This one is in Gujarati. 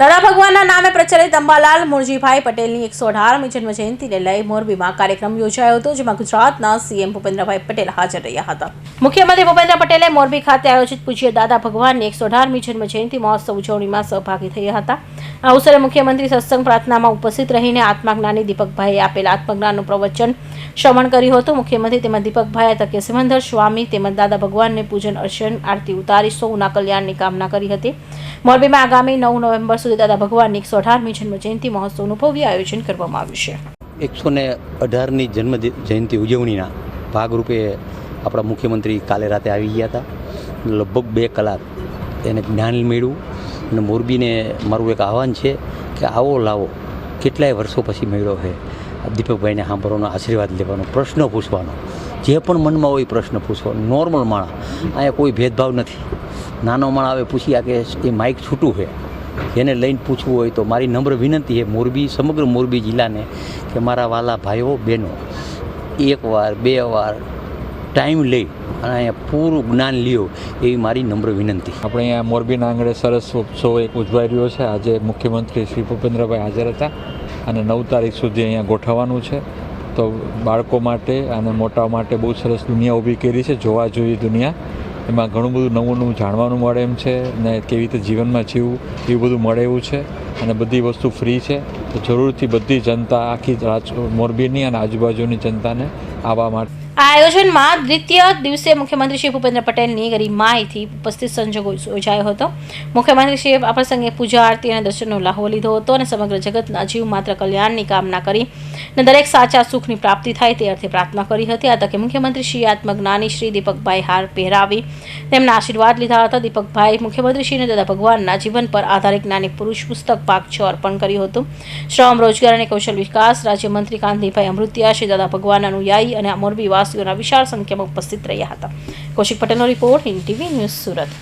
દાદા ભગવાનના નામે પ્રચલિત અંબાલાલ મુરજીભાઈ પટેલની એકસો અઢારમી જન્મ લઈ મોરબીમાં કાર્યક્રમ યોજાયો હતો, જેમાં ગુજરાતના સીએમ ભૂપેન્દ્રભાઈ પટેલ હાજર રહ્યા હતા. મુખ્યમંત્રી ભૂપેન્દ્ર પટેલે મોરબી ખાતે આયોજિત પૂજ્ય દાદા ભગવાનની એકસો અઢારમી જન્મ મહોત્સવ ઉજવણીમાં સહભાગી થયા હતા. આ અવસરે મુખ્યમંત્રી સત્સંગ પ્રાર્થનામાં ઉપસ્થિત રહીને આત્મજ્ઞાની દીપકભાઈએ આપેલ આત્મજ્ઞાનનું પ્રવચન શ્રવણ કર્યું હતું. મુખ્યમંત્રી તેમજ દીપકભાઈએ તકે સિમંદર, સ્વામી તેમજ દાદા ભગવાનને પૂજન, અર્ચન, આરતી ઉતારી, સૌના કલ્યાણની કામના કરી હતી. મોરબીમાં આગામી નવ નવેમ્બર સુધી દાદા ભગવાનની એકસો અઢારમી જન્મ જયંતિ મહોત્સવનું ભવ્ય આયોજન કરવામાં આવ્યું છે. એકસો ને અઢારની જન્મ જયંતિ ઉજવણીના ભાગરૂપે આપણા મુખ્યમંત્રી કાલે રાતે આવી ગયા હતા. લગભગ બે કલાક એને જ્ઞાન મેળવ્યું અને મોરબીને મારું એક આહવાન છે કે આવો લાવો, કેટલાય વર્ષો પછી મેળ્યો છે દીપકભાઈને સાંભળવાનો, આશીર્વાદ લેવાનો, પ્રશ્ન પૂછવાનો, જે પણ મનમાં હોય પ્રશ્ન પૂછવાનો નોર્મલ માણસ, અહીંયા કોઈ ભેદભાવ નથી. નાનો માણસ આવે, પૂછી આ કે એ માઇક છૂટું છે. જેને લઈને પૂછવું હોય તો મારી નમ્ર વિનંતી છે મોરબી, સમગ્ર મોરબી જિલ્લાને કે મારા વાલા ભાઈઓ, બહેનો એકવાર બે વાર ટાઈમ લઈ અને અહીંયા પૂરું જ્ઞાન લ્યો એવી મારી નમ્ર વિનંતી. આપણે અહીંયા મોરબીના આંગણે સરસ ઉત્સવ એક ઉજવાઈ રહ્યો છે. આજે મુખ્યમંત્રી શ્રી ભૂપેન્દ્રભાઈ હાજર હતા અને નવ તારીખ સુધી અહીંયા ગોઠવવાનું છે. તો બાળકો માટે અને મોટા માટે બહુ સરસ દુનિયા ઊભી કરી છે. જોવા જોઈએ દુનિયા. એમાં ઘણું બધું નવું નવું જાણવાનું મળે એમ છે ને કેવી રીતે જીવનમાં જીવવું, એવું બધું મળે એવું છે અને બધી વસ્તુ ફ્રી છે. તો જરૂરથી બધી જનતા આખી મોરબીની અને આજુબાજુની જનતાને આવવા માટે આ આયોજનમાં દ્વિતીય દિવસે મુખ્યમંત્રી શ્રી ભૂપેન્દ્ર પટેલની ગરિમાઈથી ઉપસ્થિત સંજોગો યોજાયો હતો. મુખ્યમંત્રી શ્રીએ આ પ્રસંગે પૂજા આરતી અને દર્શનનો લહાવો લીધો હતો અને સમગ્ર જગતના જીવ માત્ર કલ્યાણની કામના કરી અને દરેક સાચા સુખની પ્રાપ્તિ થાય તે અર્થે પ્રાર્થના કરી હતી. આ તકે મુખ્યમંત્રી શ્રી આત્મજ્ઞાની શ્રી દીપકભાઈ હાર પહેરાવી તેમના આશીર્વાદ લીધા હતા. દીપકભાઈ મુખ્યમંત્રી શ્રીને દાદા ભગવાનના જીવન પર આધારિત જ્ઞાની પુરુષ પુસ્તક ભાગ છ અર્પણ કર્યું હતું. શ્રમ રોજગાર અને કૌશલ વિકાસ રાજ્યમંત્રી કાંતિભાઈ અમૃતિયા, શ્રી દાદા ભગવાન અનુયાયી અને મોરબી વાસીઓના વિશાળ સંખ્યામાં ઉપસ્થિત રહ્યા હતા. કૌશિક પટેલનો રિપોર્ટ હિન્દ ન્યૂઝ સુરત.